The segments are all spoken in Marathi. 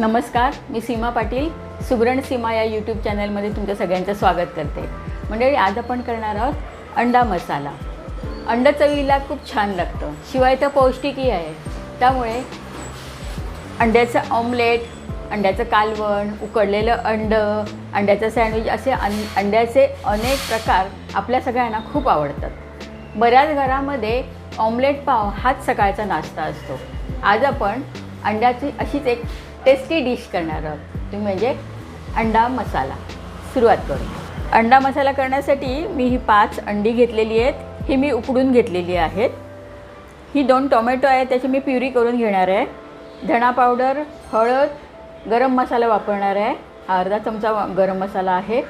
नमस्कार मी सीमा पाटील सुगरण सीमा या यूट्यूब चॅनलमध्ये तुमच्या सगळ्यांचं स्वागत करते. मंडळी आज आपण करणार आहोत अंडा मसाला. अंडा चवीला खूप छान लागतं. शिवाय तर पौष्टिकही आहे. त्यामुळे अंड्याचं ऑमलेट अंड्याचं कालवण उकडलेलं अंड अंड्याचं सँडविच असे अन अंड्याचे अनेक प्रकार आपल्या सगळ्यांना खूप आवडतात. बऱ्याच घरामध्ये ऑमलेट पाव हाच सकाळचा नाश्ता असतो. आज आपण अंड्याची अशीच एक टेस्टी डिश करणार आहोत. तुम्ही म्हणजे अंडा मसाला. सुरुवात करू. अंडा मसाला करण्यासाठी मी ही पाच अंडी घेतलेली आहेत. ही मी उकडून घेतलेली आहेत. ही दोन टोमॅटो आहे त्याची मी प्युरी करून घेणार आहे. धणा पावडर हळद गरम मसाला वापरणार आहे. हा अर्धा चमचा गरम मसाला आहे.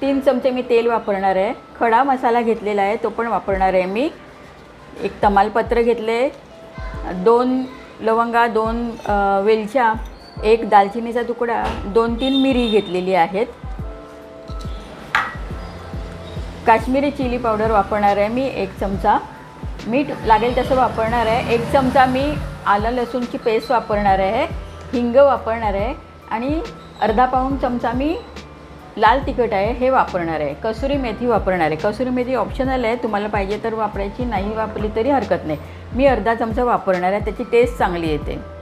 तीन चमचे मी तेल वापरणार आहे. खडा मसाला घेतलेला आहे तो पण वापरणार आहे मी. एक तमालपत्र घेतले. दोन लवंगा दोन वेलच्या एक दालचिनीचा तुकडा दोन तीन मिरी घेतलेली आहेत. काश्मीरी चिली पावडर वापरणार आहे मी एक चमचा. मीठ लागेल तसं वापरणार आहे. एक चमचा मी आलं लसूणची पेस्ट वापरणार आहे. हिंग वापरणार आहे. आणि अर्धा पाऊण चमचा मी लाल तिखट आहे हे वापरणार आहे. कसुरी मेथी वापरणार आहे. कसुरी मेथी ऑप्शनल आहे. तुम्हाला पाहिजे तर वापरायची नाही वापरली तरी हरकत नाही. मी अर्धा चमचा वापरणार आहे. त्याची टेस्ट चांगली येते.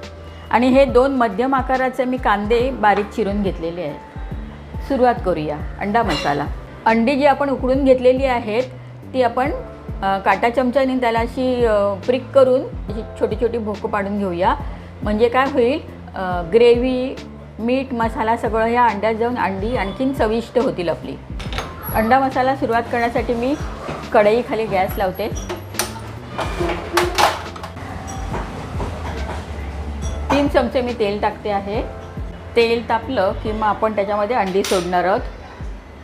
आणि हे दोन मध्यम आकाराचे मी कांदे बारीक चिरून घेतलेले आहेत. सुरुवात करूया. अंडा मसाला. अंडी जी आपण उकडून घेतलेली आहेत ती आपण काटा चमच्याने त्याला अशी प्रिक करून अशी छोटी छोटी भोकं पाडून घेऊया. म्हणजे काय होईल ग्रेव्ही मीठ मसाला सगळं ह्या अंड्यात जाऊन अंडी आणखीन चविष्ट होतील आपली. अंडा मसाला सुरुवात करण्यासाठी मी कढईखाली गॅस लावते. तीन चमचे मी तेल टाकते आहे. तेल तापलं की मग आपण त्याच्यामध्ये अंडी सोडणार आहोत.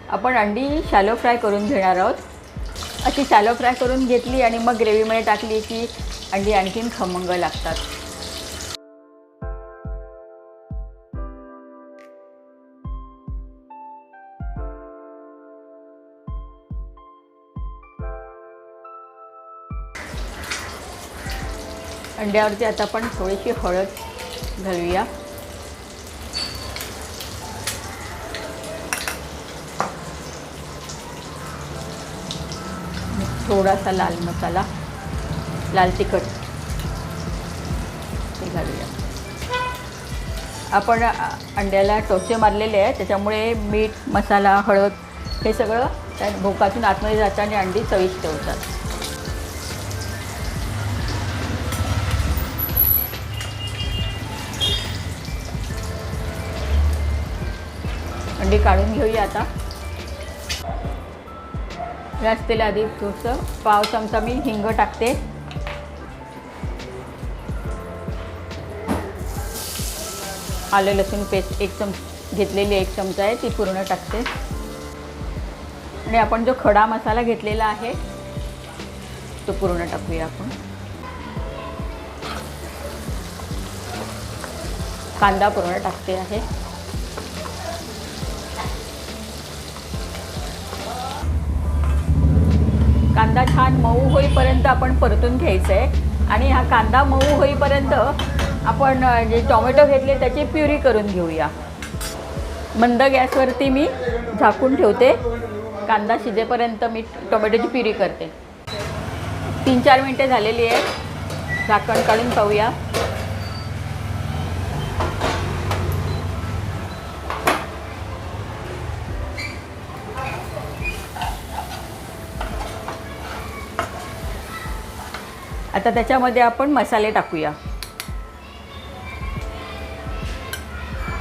आपण अंडी शॅलो फ्राय करून घेणार आहोत. अशी शॅलो फ्राय करून घेतली आणि मग ग्रेव्हीमध्ये टाकली की अंडी आणखीन खमंग लागतात. अंड्यावरती आता आपण थोडीशी हळद घालूया थोडासा लाल मसाला लाल तिखट ते घालूया. आपण अंड्याला टोचे मारलेले आहे त्याच्यामुळे मीठ मसाला हळद हे सगळं त्या भोकातून आतमध्ये जातं आणि अंडी चविष्ट होतात. अंडी काढून घेऊया आता. गॅस तेल आधी थोडंसं पाव चमचा मी हिंग टाकते. आलं लसूण पेस्ट एक चम घेतलेली एक चमचा आहे ती पूर्ण टाकते. आणि आपण जो खडा मसाला घेतलेला आहे तो पूर्ण टाकूया आपण. कांदा पूर्ण टाकते आहे. कांदा छान मऊ होईपर्यंत आपण परतून घ्यायचं आहे आणि हा कांदा मऊ होईपर्यंत आपण जे टोमॅटो घेतले त्याची प्युरी करून घेऊया. मंद गॅसवरती मी झाकून ठेवते. कांदा शिजेपर्यंत मी टोमॅटोची प्युरी करते. तीन चार मिनटे झालेली आहे झाकण काढून पाहूया. आता त्याच्यामध्ये आपण मसाले टाकूया.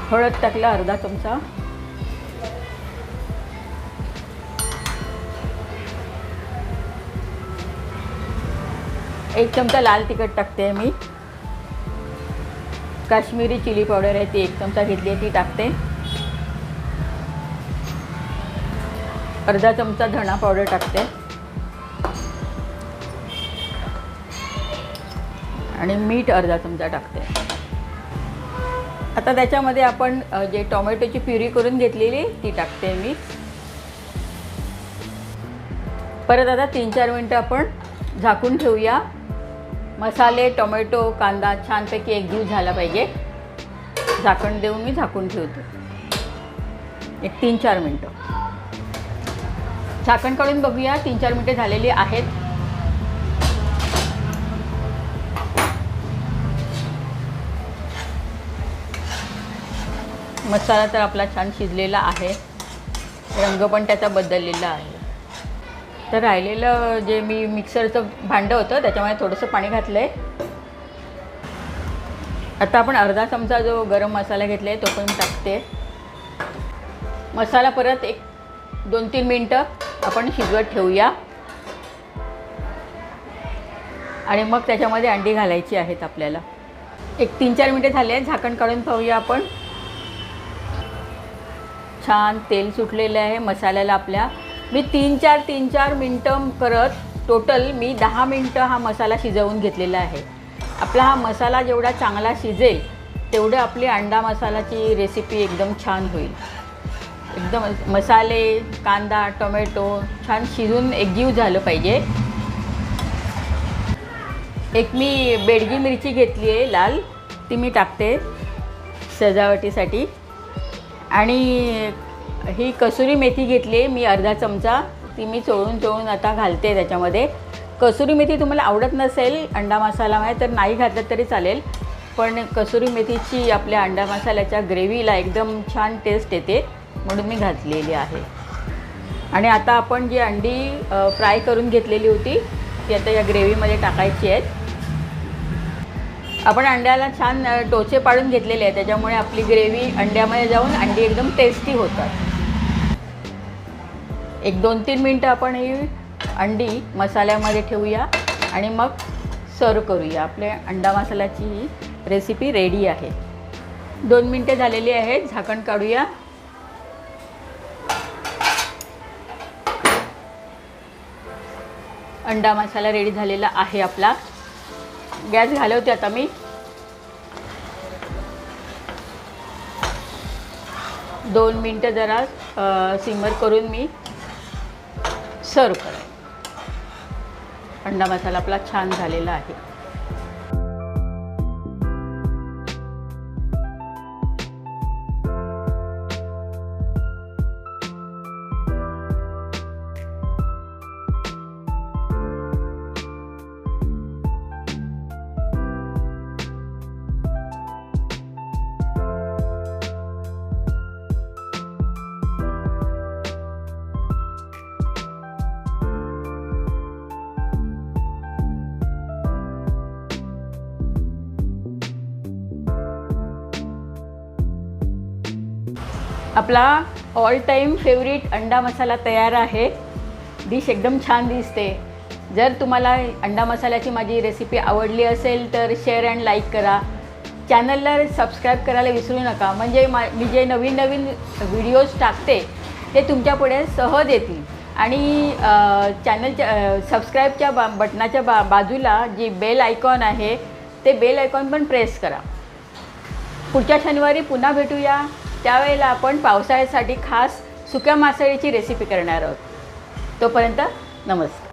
हळद टाकला अर्धा चमचा. एक चमचा लाल तिखट टाकते मी. काश्मीरी चिली पावडर आहे ती एक चमचा घेतली आहे ती टाकते. अर्धा चमचा धणा पावडर टाकते. आणि मीठ अर्धा चमचा टाकते. आता त्याच्यामध्ये आपण जे टोमॅटोची प्युरी करून घेतलेली ती टाकते मी. परत आता तीन चार मिनटं आपण झाकून ठेवूया. मसाले टोमॅटो कांदा छानपैकी एकजीव झाला पाहिजे. झाकण देऊन मी झाकून ठेवते. एक तीन चार मिनटं. झाकण काढून बघूया तीन चार मिनटं झालेली आहेत. मसाला तर आपला छान शिजलेला आहे. रंग पण त्याचा बदललेला आहे. तर राहिलेलं जे मी मिक्सरचं भांडं होतं त्याच्यामध्ये थोडंसं पाणी घातलं आहे आता आपण अर्धा चमचा जो गरम मसाला घेतला आहे तो पण टाकते. मसाला परत एक दोन तीन मिनटं आपण शिजवत ठेवूया. आणि मग त्याच्यामध्ये अंडी घालायची आहेत आपल्याला. एक तीन चार मिनटं झाले आहेत झाकण काढून पाहूया आपण. छान तेल सुटलेलं आहे मसाल्याला आपल्या. मी तीन चार तीन चार मिनटं करत टोटल मी दहा मिनटं हा मसाला शिजवून घेतलेला आहे. आपला हा मसाला जेवढा चांगला शिजेल तेवढं आपली अंडा मसालाची रेसिपी एकदम छान होईल. एकदम मसाले कांदा टोमॅटो छान शिजून एकजीव झालं पाहिजे. एक मी बेडगी मिरची घेतली आहे लाल ती मी टाकते सजावटीसाठी. आणि ही कसुरी मेथी घेतली आहे. मी अर्धा चमचा ती मी चोळून चोळून आता घालते त्याच्यामध्ये. कसुरी मेथी तुम्हाला आवडत नसेल अंडा मसालामध्ये तर नाही घातलं तरी चालेल. पण कसुरी मेथीची आपल्या अंडा मसाल्याच्या ग्रेव्हीला एकदम छान टेस्ट येते म्हणून मी घातलेली आहे. आणि आता आपण जी अंडी फ्राय करून घेतलेली होती ती आता या ग्रेव्हीमध्ये टाकायची आहेत. आपण अंड्याला छान टोचे पाडून घेतलेले आहे त्याच्यामुळे आपली ग्रेव्ही अंड्यामध्ये जाऊन अंडी एकदम टेस्टी होतात. एक दोन तीन मिनटं आपण ही अंडी मसाल्यामध्ये ठेवूया आणि मग सर्व करूया. आपल्या अंडा मसाल्याची ही रेसिपी रेडी आहे. दोन मिनटे झालेली आहेत. झाकण काढूया. अंडा मसाला रेडी झालेला आहे आपला. गॅस घालवते आता मी. दोन मिनटं जरा सिमर करून मी सर्व करेन. अंडा मसाला आपला छान झालेला आहे. आपला ऑल टाईम फेवरेट अंडा मसाला तयार आहे. डिश एकदम छान दिसते. जर तुम्हाला अंडा मसाल्याची माझी रेसिपी आवडली असेल तर शेअर अँड लाईक करा. चॅनलला सबस्क्राईब करायला विसरू नका. म्हणजे मा मी जे नवीन नवीन व्हिडिओज टाकते ते तुमच्यापुढे सहज येतील आणि चॅनलच्या सबस्क्राईबच्या बा बटनाच्या बा बाजूला जी बेल आयकॉन आहे ते बेल आयकॉन पण प्रेस करा. पुढच्या शनिवारी पुन्हा भेटूया. त्यावेळेला आपण पावसाळ्यासाठी खास सुक्या मासळीची रेसिपी करणार आहोत. तोपर्यंत नमस्कार.